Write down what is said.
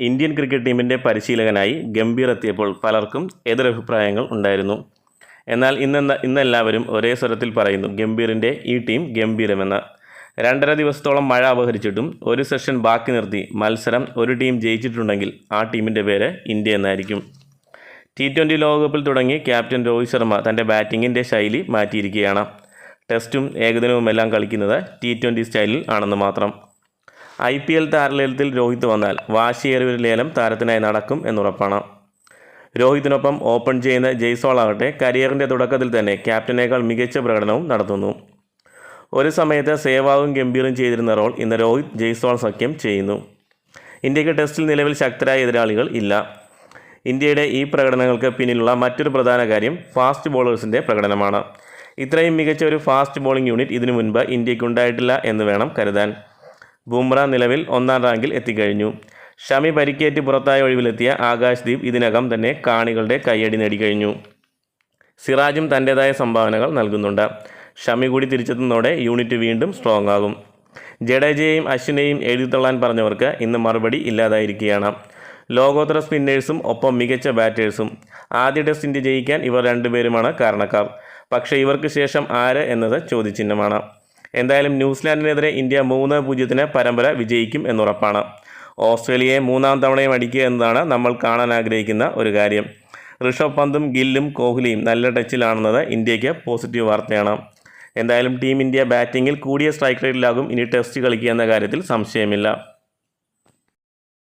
Indian cricket ടീമിന്റെ പരിശീലകനായി ഗംഭീർ എത്തിയപ്പോൾ പലർക്കും എതിരഭിപ്രായങ്ങൾ ഉണ്ടായിരുന്നു. എന്നാൽ ഇന്നെന്ന ഇന്നെല്ലാവരും ഒരേ സ്വരത്തിൽ പറയുന്നു ഗംഭീറിന്റെ ഈ ടീം ഗംഭീരമെന്ന്. രണ്ടര ദിവസത്തോളം മഴ അപഹരിച്ചിട്ടും ഒരു സെഷൻ ബാക്കി നിർത്തി മത്സരം ഒരു ടീം ജയിച്ചിട്ടുണ്ടെങ്കിൽ ആ ടീമിന്റെ പേര് ഇന്ത്യ എന്നായിരിക്കും. ടി ട്വന്റി ലോകകപ്പിൽ തുടങ്ങി ക്യാപ്റ്റൻ രോഹിത് ശർമ്മ തന്റെ ബാറ്റിങ്ങിന്റെ ശൈലി മാറ്റിയിരിക്കുകയാണ്. ടെസ്റ്റും ഏകദിനവുമെല്ലാം കളിക്കുന്നത് ടി ട്വന്റി സ്റ്റൈലിൽ ആണെന്ന് മാത്രം. ഐ പി എൽ താരലേലത്തിൽ രോഹിത് വന്നാൽ വാശിയേറിയ ഒരു ലേലം താരത്തിനായി നടക്കും എന്നുറപ്പാണ്. രോഹിത്തിനൊപ്പം ഓപ്പൺ ചെയ്യുന്ന ജയ്സോൾ ആകട്ടെ കരിയറിന്റെ തുടക്കത്തിൽ തന്നെ ക്യാപ്റ്റനേക്കാൾ മികച്ച പ്രകടനവും നടത്തുന്നു. ഒരു സമയത്ത് സേവാവും ഗംഭീറും ചെയ്തിരുന്ന റോൾ ഇന്ന് രോഹിത് ജയ്സോൾ സഖ്യം ചെയ്യുന്നു. ഇന്ത്യയ്ക്ക് ടെസ്റ്റിൽ നിലവിൽ ശക്തരായ എതിരാളികൾ ഇല്ല. ഇന്ത്യയുടെ ഈ പ്രകടനങ്ങൾക്ക് പിന്നിലുള്ള മറ്റൊരു പ്രധാന കാര്യം ഫാസ്റ്റ് ബോളേഴ്സിന്റെ പ്രകടനമാണ്. ഇത്രയും മികച്ച ഒരു ഫാസ്റ്റ് ബോളിംഗ് യൂണിറ്റ് ഇതിനു മുൻപ് ഇന്ത്യയ്ക്ക് ഉണ്ടായിട്ടില്ല എന്ന് വേണം കരുതാൻ. ബുംറ നിലവിൽ ഒന്നാം റാങ്കിൽ എത്തിക്കഴിഞ്ഞു. ഷമി പരിക്കേറ്റ് പുറത്തായ ഒഴിവിലെത്തിയ ആകാശ് ദീപ് ഇതിനകം തന്നെ കാണികളുടെ കയ്യടി നേടിക്കഴിഞ്ഞു. സിറാജും തന്റേതായ സംഭാവനകൾ നൽകുന്നുണ്ട്. ഷമി കൂടി തിരിച്ചെത്തുന്നതോടെ യൂണിറ്റ് വീണ്ടും സ്ട്രോങ് ആകും ജഡേജയെയും അശ്വിനെയും എഴുതിത്തള്ളാൻ പറഞ്ഞവർക്ക് ഇന്ന് മറുപടി ഇല്ലാതായിരിക്കുകയാണ്. ലോകോത്തര സ്പിന്നേഴ്സും ഒപ്പം മികച്ച ബാറ്റേഴ്സും. ആദ്യ ടെസ്റ്റ് ഇന്ത്യ ജയിക്കാൻ ഇവർ രണ്ടുപേരുമാണ് കാരണക്കാർ. പക്ഷേ ഇവർക്ക് ശേഷം ആര് എന്നത് ചോദ്യചിഹ്നമാണ്. എന്തായാലും ന്യൂസിലാൻഡിനെതിരെ ഇന്ത്യ മൂന്ന് പൂജ്യത്തിന് പരമ്പര വിജയിക്കും എന്നുറപ്പാണ്. ഓസ്ട്രേലിയയെ മൂന്നാം തവണയും അടിക്കുക എന്നതാണ് നമ്മൾ കാണാൻ ആഗ്രഹിക്കുന്ന ഒരു കാര്യം. ഋഷഭ് പന്തും ഗില്ലും കോഹ്ലിയും നല്ല ടച്ചിലാണെന്നത് ഇന്ത്യയ്ക്ക് പോസിറ്റീവ് വാർത്തയാണ്. എന്തായാലും ടീം ഇന്ത്യ ബാറ്റിങ്ങിൽ കൂടിയ സ്ട്രൈക്ക് റേറ്റിലാകും ഇനി ടെസ്റ്റ് കളിക്കുക എന്ന കാര്യത്തിൽ സംശയമില്ല.